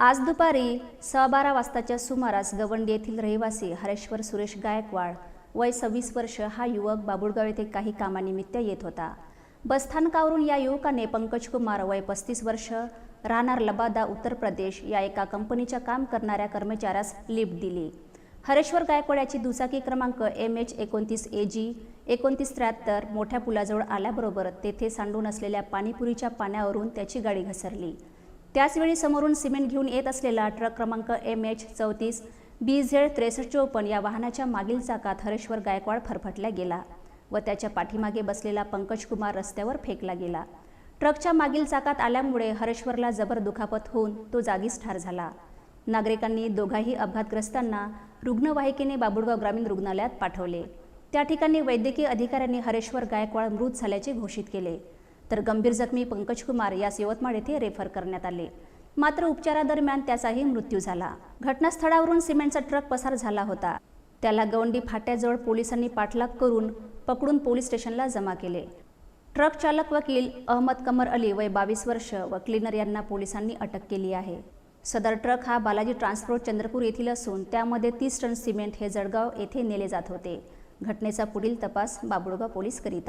आज दुपारी सहा बारा वाजताच्या सुमारास गवंडी येथील रहिवासी हरेश्वर सुरेश गायकवाड वय सव्वीस वर्ष हा युवक बाबुळगाव येथे काही कामानिमित्त येत होता. बसस्थानकावरून या युवकाने पंकज कुमार वय पस्तीस वर्ष राहणार लबादा उत्तर प्रदेश या एका कंपनीच्या काम करणाऱ्या कर्मचाऱ्यास लिफ्ट दिली. हरेश्वर गायकवाड याची दुचाकी क्रमांक एम एच एकोणतीस ए जी एकोणतीस त्र्याहत्तर मोठ्या पुलाजवळ आल्याबरोबर तेथे सांडून असलेल्या पाणीपुरीच्या पाण्यावरून त्याची गाडी घसरली. त्याचवेळी समोरून सिमेंट घेऊन येत असलेला ट्रक क्रमांक एम एच चौतीस बी झेड त्रेसष्ट चोपन्न या वाहनाच्या मागील चाकात हरेश्वर गायकवाड फरफटला गेला व त्याच्या पाठीमागे बसलेला पंकज कुमार रस्त्यावर फेकला गेला. ट्रकच्या मागील चाकात आल्यामुळे हरेश्वरला जबर दुखापत होऊन तो जागीच ठार झाला. नागरिकांनी दोघाही अपघातग्रस्तांना रुग्णवाहिकेने बाबुळगाव ग्रामीण रुग्णालयात पाठवले. त्या ठिकाणी वैद्यकीय अधिकाऱ्यांनी हरेश्वर गायकवाड मृत झाल्याचे घोषित केले. तर गंभीर जखमी पंकज कुमार यास यवतमाळ येथे रेफर करण्यात आले. मात्र उपचारादरम्यान त्याचाही मृत्यू झाला. घटनास्थळावरून सिमेंटचा ट्रक पसार झाला होता. त्याला गवंडी फाट्याजवळ पोलिसांनी पाठलाग करून पकडून पोलीस स्टेशनला जमा केले. ट्रक चालक वकील अहमद कमर अली वय बावीस वर्ष व क्लिनर यांना पोलिसांनी अटक केली आहे. सदर ट्रक हा बालाजी ट्रान्सपोर्ट चंद्रपूर येथील असून त्यामध्ये तीस टन सिमेंट हे जळगाव येथे नेले जात होते. घटनेचा पुढील तपास बाबुळगाव पोलीस करीत आहेत.